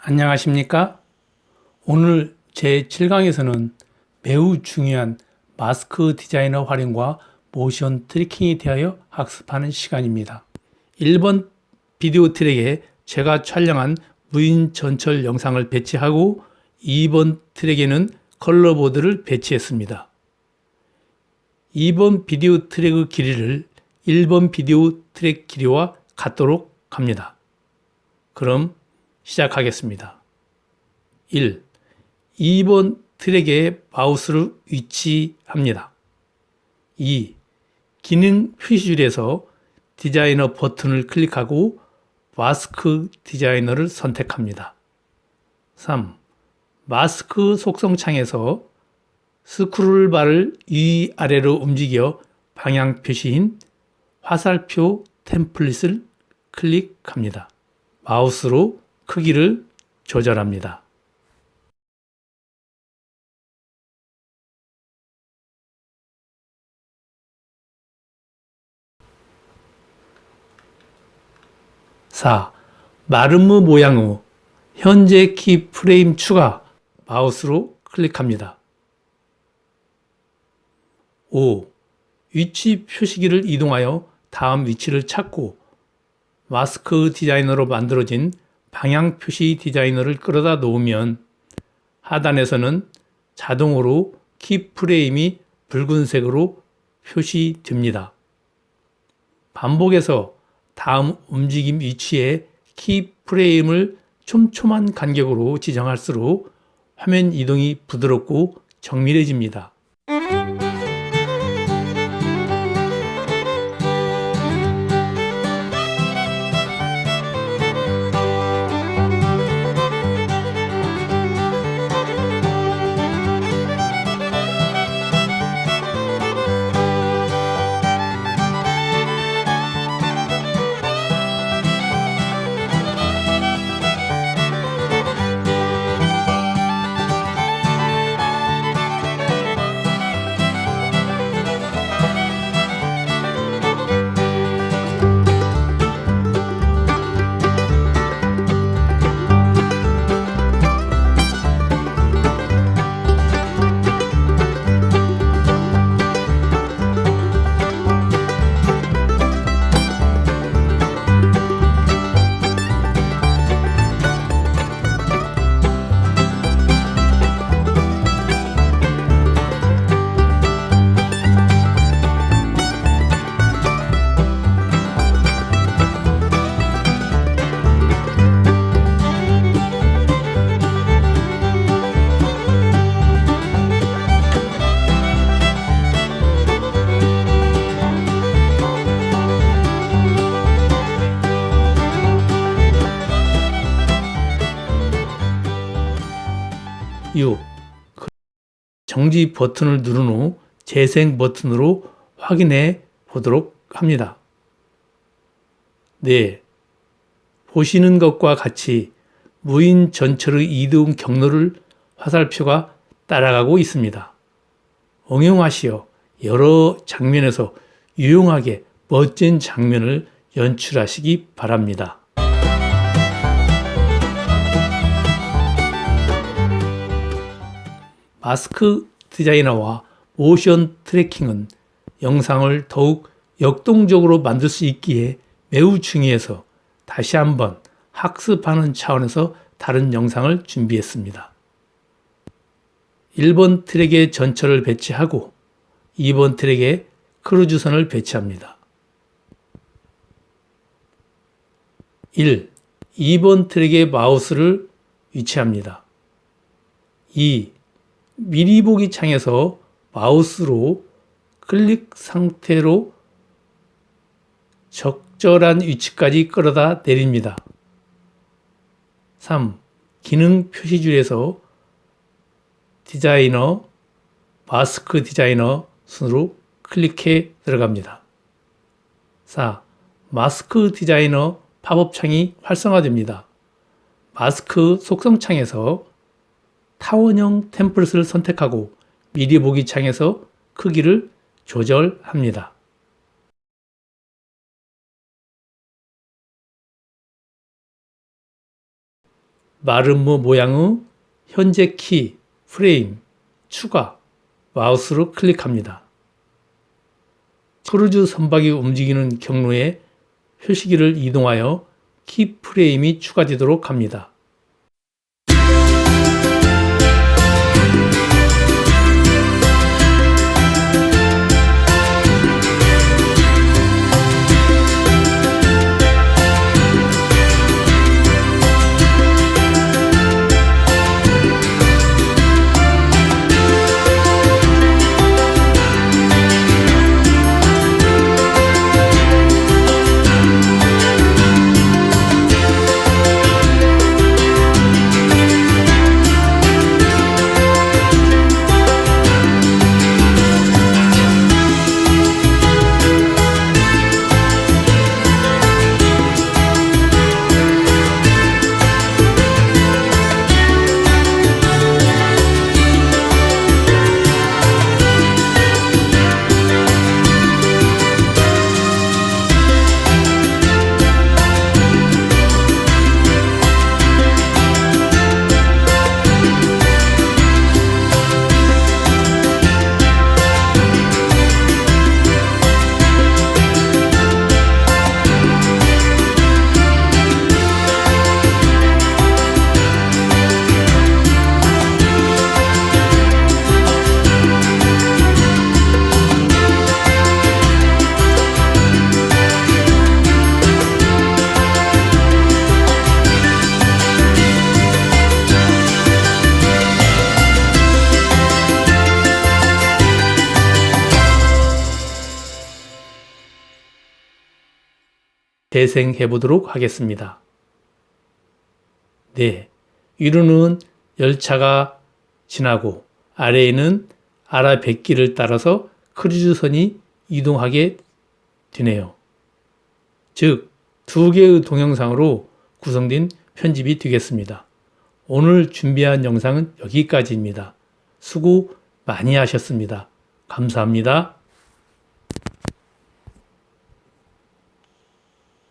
안녕하십니까? 오늘 제 7강에서는 매우 중요한 마스크 디자이너 활용과 모션 트래킹에 대하여 학습하는 시간입니다. 1번 비디오 트랙에 제가 촬영한 무인 전철 영상을 배치하고 2번 트랙에는 컬러보드를 배치했습니다. 2번 비디오 트랙의 길이를 1번 비디오 트랙 길이와 같도록 합니다. 그럼 시작하겠습니다. 1. 2번 트랙에 마우스를 위치합니다. 2. 기능 표시줄에서 디자이너 버튼을 클릭하고 마스크 디자이너를 선택합니다. 3. 마스크 속성 창에서 스크롤 바를 위아래로 움직여 방향 표시인 화살표 템플릿을 클릭합니다. 마우스로 크기를 조절합니다. 사 마름모 모양의 현재 키 프레임 추가 마우스로 클릭합니다. 5. 위치 표시기를 이동하여 다음 위치를 찾고 마스크 디자이너로 만들어진 방향 표시 디자이너를 끌어다 놓으면 하단에서는 자동으로 키 프레임이 붉은색으로 표시됩니다. 반복해서 다음 움직임 위치에 키 프레임을 촘촘한 간격으로 지정할수록 화면 이동이 부드럽고 정밀해집니다. 유 정지 버튼을 누른 후 재생 버튼으로 확인해 보도록 합니다. 네. 보시는 것과 같이 무인 전철의 이동 경로를 화살표가 따라가고 있습니다. 응용하시어 여러 장면에서 유용하게 멋진 장면을 연출하시기 바랍니다. 마스크 디자이너와 모션 트래킹은 영상을 더욱 역동적으로 만들 수 있기에 매우 중요해서 다시 한번 학습하는 차원에서 다른 영상을 준비했습니다. 1번 트랙에 전철을 배치하고 2번 트랙에 크루즈선을 배치합니다. 1. 2번 트랙에 마우스를 위치합니다. 2. 미리 보기 창에서 마우스로 클릭 상태로 적절한 위치까지 끌어다 내립니다. 3. 기능 표시줄에서 디자이너, 마스크 디자이너 순으로 클릭해 들어갑니다. 4. 마스크 디자이너 팝업 창이 활성화됩니다. 마스크 속성 창에서 타원형 템플릿을 선택하고 미리 보기 창에서 크기를 조절합니다. 마름모 모양의 현재 키, 프레임, 추가, 마우스로 클릭합니다. 크루즈 선박이 움직이는 경로에 표시기를 이동하여 키 프레임이 추가되도록 합니다. 대생해 보도록 하겠습니다. 네. 위로는 열차가 지나고 아래에는 아라뱃길을 따라서 크루즈선이 이동하게 되네요. 즉, 두 개의 동영상으로 구성된 편집이 되겠습니다. 오늘 준비한 영상은 여기까지입니다. 수고 많이 하셨습니다. 감사합니다.